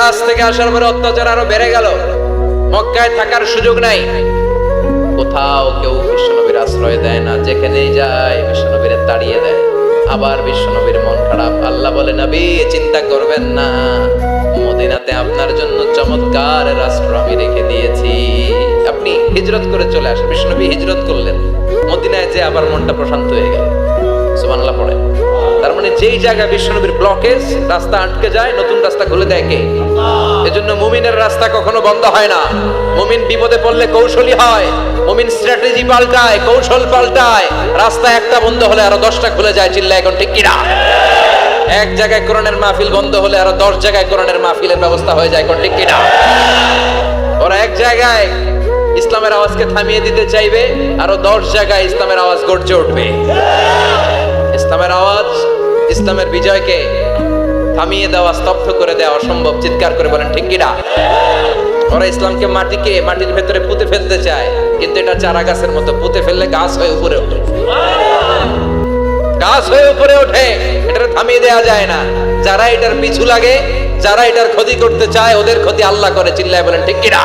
মেরাজ থেকে আসার পরে অত্যাচার আরও বেড়ে গেল। মক্কায় থাকার সুযোগ নাই। কোথাও কেউ বিশ্বনবীর আশ্রয় দেয় না, যেখানেই যায় বিশ্বনবীর তাড়িয়ে দেয়। আবার বিশ্বনবীর মন খারাপ। আল্লাহ বলে, নবী, চিন্তা করবেন না। মদিনাতে আপনার জন্য চমৎকার রাষ্ট্র আমি রেখে দিয়েছি। আপনি হিজরত করে চলে আসেন। বিশ্বনবী হিজরত করলেন। মদিনায় যে আবার মনটা প্রশান্ত হয়ে গেল। সুবহানাল্লাহ পড়ে। তার মানে যেই জায়গায় বিশ্বনবীর ব্লকেজ রাস্তা আটকে যায়, নতুন রাস্তা খুলে দেয় কে? এজন্য মুমিনের রাস্তা কখনো বন্ধ হয় না। মুমিন বিপদে পড়লে কৌশলী হয়। মুমিন স্ট্র্যাটেজি পাল্টায়, কৌশল পাল্টায়। রাস্তা একটা বন্ধ হলে আরও দশটা খুলে যায় চিল্লা এখন ঠিক কিনা? এক জায়গায় কোরআনের মাহফিল বন্ধ হলে আরও দশ জায়গায় কোরআনের মাহফিলের ব্যবস্থা হয়ে যায়, এখন ঠিক কিনা? ওরা এক জায়গায় ইসলামের আওয়াজকে থামিয়ে দিতে চাইবে, আরও দশ জায়গায় ইসলামের আওয়াজ গর্জে উঠবে। ইসলামের আওয়াজ, ইসলামের বিজয়কে থামিয়ে দেওয়া, স্তব্ধ করে দেওয়া অসম্ভব। চিৎকার করে বলেন, ঠিক কিনা ওরা ইসলামকে মাটিকে মাটির ভেতরে পুঁতে ফেলতে চায়। কিন্তু এটা চারা গাছের মতো, পুঁতে ফেললে গাছ হয়ে উপরে ওঠে। গাছ হয়ে উপরে ওঠে। এটা থামিয়ে দেওয়া যায় না। যারা এটার পিছু লাগে, যারা এটার ক্ষতি করতে চায়, ওদের ক্ষতি আল্লাহ করে, চিল্লায় বলেন, ঠিক কিনা